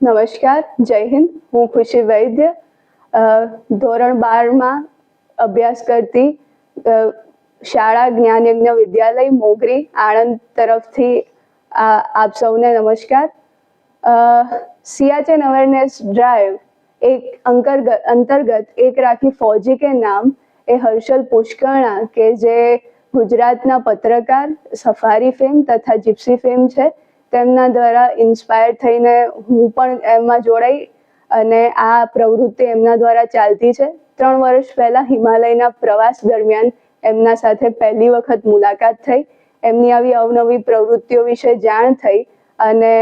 નમસ્કાર, જય હિન્દ. હું ખુશી વૈદ્ય. ધોરણ બારમાં અભ્યાસ કરતી શાળા જ્ઞાનયજ્ઞ વિદ્યાલય મોગરી આણંદ તરફથી આપ સૌને નમસ્કાર. સિયાચેન અવેરનેસ ડ્રાઈવ એક અંતર્ગત એક રાખી ફૌજી કે નામ એ હર્ષલ પુષ્કરણા કે જે ગુજરાતના પત્રકાર, સફારી ફેમ તથા જીપ્સી ફેમ છે. તેમના દ્વારા ઇન્સ્પાયર થઈને હું પણ એમાં જોડાઈ અને આ પ્રવૃત્તિ એમના દ્વારા ચાલતી છે. ત્રણ વર્ષ પહેલા હિમાલયના પ્રવાસ દરમિયાન એમના સાથે પહેલી વખત મુલાકાત થઈ. એમની આવી અવનવી પ્રવૃત્તિઓ વિશે જાણ થઈ અને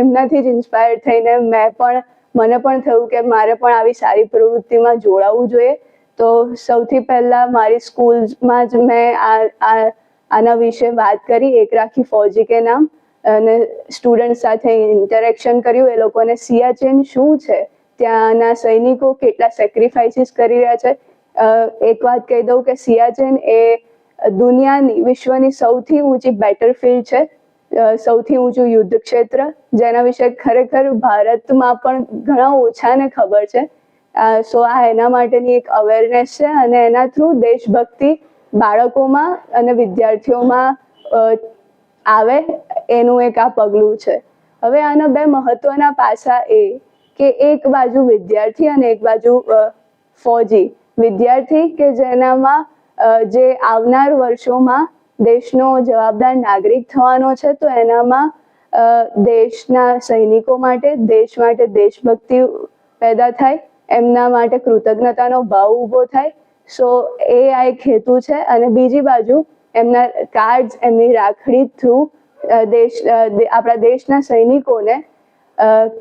એમનાથી જ ઇન્સ્પાયર થઈને મેં પણ, મને પણ થયું કે મારે પણ આવી સારી પ્રવૃત્તિમાં જોડાવવું જોઈએ. તો સૌથી પહેલાં મારી સ્કૂલમાં જ મેં આ, આના વિશે વાત કરી. એક રાખી ફૌજી કે નામ. અને સ્ટુડન્ટ સાથે ઇન્ટરેક્શન કર્યું, એ લોકોને સિયાચેન શું છે? ત્યાંના સૈનિકો કેટલા સેક્રિફાઈસીસ કરી રહ્યા છે? એક વાત કહી દઉં કે સિયાચેન એ દુનિયાની, વિશ્વની સૌથી ઊંચી બેટલફિલ્ડ છે. સૌથી ઊંચું યુદ્ધ ક્ષેત્ર જેના વિશે ખરેખર ભારતમાં પણ ઘણા ઓછાને ખબર છે. સો આ એના માટેની એક અવેરનેસ છે અને એના થ્રુ દેશભક્તિ બાળકોમાં અને વિદ્યાર્થીઓમાં આવે, એનું એક આ પગલું છે. હવે આના બે મહત્વના પાસા એ કે એક બાજુ વિદ્યાર્થી અને એક બાજુ ફોજી. વિદ્યાર્થી કે જેનામાં જે આવનાર વર્ષોમાં દેશનો જવાબદાર નાગરિક થવાનો છે, તો એનામાં દેશના સૈનિકો માટે, દેશ માટે દેશભક્તિ પેદા થાય, એમના માટે કૃતજ્ઞતાનો ભાવ ઊભો થાય. સો, એ આ એક હેતુ છે. અને બીજી બાજુ એમના કાર્ડ એમની રાખડી થ્રુ દેશ આપણા દેશના સૈનિકોને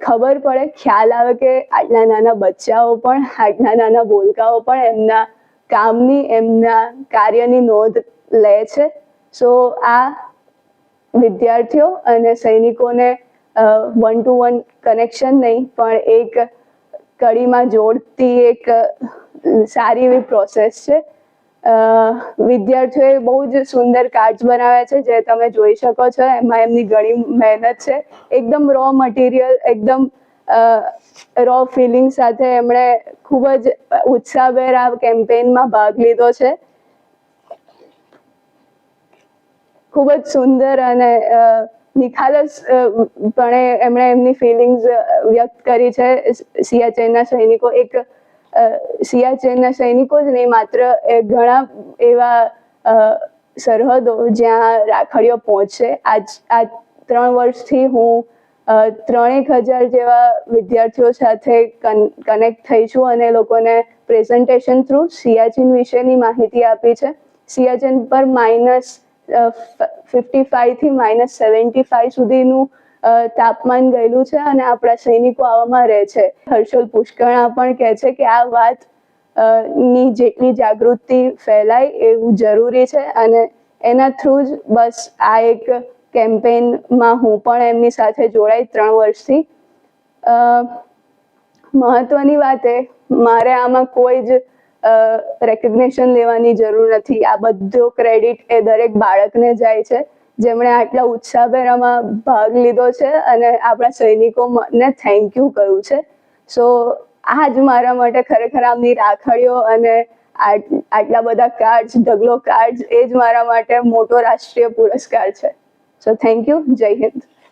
ખબર પડે, ખ્યાલ આવે કે આટલા નાના બચ્ચાઓ પણ, આટલા નાના બોલકાઓ પણ એમના કામની, એમના કાર્યની નોંધ લે છે. સો, આ વિદ્યાર્થીઓ અને સૈનિકોને વન ટુ વન કનેક્શન નહીં, પણ એક કડીમાં જોડતી એક સારી એવી પ્રોસેસ છે. વિદ્યાર્થીઓએ બહુ જ સુંદર કાર્ડ્સ બનાવ્યા છે, જે તમે જોઈ શકો છો. એમાં એમની ઘણી મહેનત છે. એકદમ રો મટીરિયલ એકદમ રો ફિલિંગ સાથે એમણે ખૂબ જ ઉત્સાહભેર આ કેમ્પેઇનમાં ભાગ લીધો છે. ખૂબ જ સુંદર અને નિખાલસ પણે એમણે એમની ફિલિંગ્સ વ્યક્ત કરી છે. સિયાચેનના સૈનિકો એક સિયાચેનના સૈનિકો જ નહીં, માત્ર ઘણા એવા સરહદો જ્યાં રાખડીઓ પહોંચશે. આજ આ ત્રણ વર્ષથી હું ત્રણેક હજાર જેવા વિદ્યાર્થીઓ સાથે કનેક્ટ થઈ છું અને લોકોને પ્રેઝન્ટેશન થ્રુ સિયાચીન વિશેની માહિતી આપી છે. સિયાચીન પર માઇનસ ફિફ્ટી ફાઈવથી માઇનસ સેવન્ટી ફાઈવ સુધીનું તાપમાન ગયેલું છે અને આપણા સૈનિકો આવામાં રહે છે. હર્ષોલ પુષ્કરણા પણ કહે છે કે આ વાતની જેટલી જાગૃતિ ફેલાય એવું જરૂરી છે અને એના થ્રુ જ બસ આ એક કેમ્પેનમાં હું પણ એમની સાથે જોડાઈ ત્રણ વર્ષથી. મહત્વની વાત એ, મારે આમાં કોઈ જ રેકગ્નેશન લેવાની જરૂર નથી. આ બધો ક્રેડિટ એ દરેક બાળકને જાય છે. જેમણે આટલા ઉત્સાહભેર આમાં ભાગ લીધો છે અને આપણા સૈનિકોને થેન્ક યુ કહ્યું છે. સો આ જ મારા માટે ખરેખર આમની રાખડીઓ અને આટલા બધા કાર્ડ ઢગલો કાર્ડ એ જ મારા માટે મોટો રાષ્ટ્રીય પુરસ્કાર છે. સો થેન્ક યુ જય હિન્દ.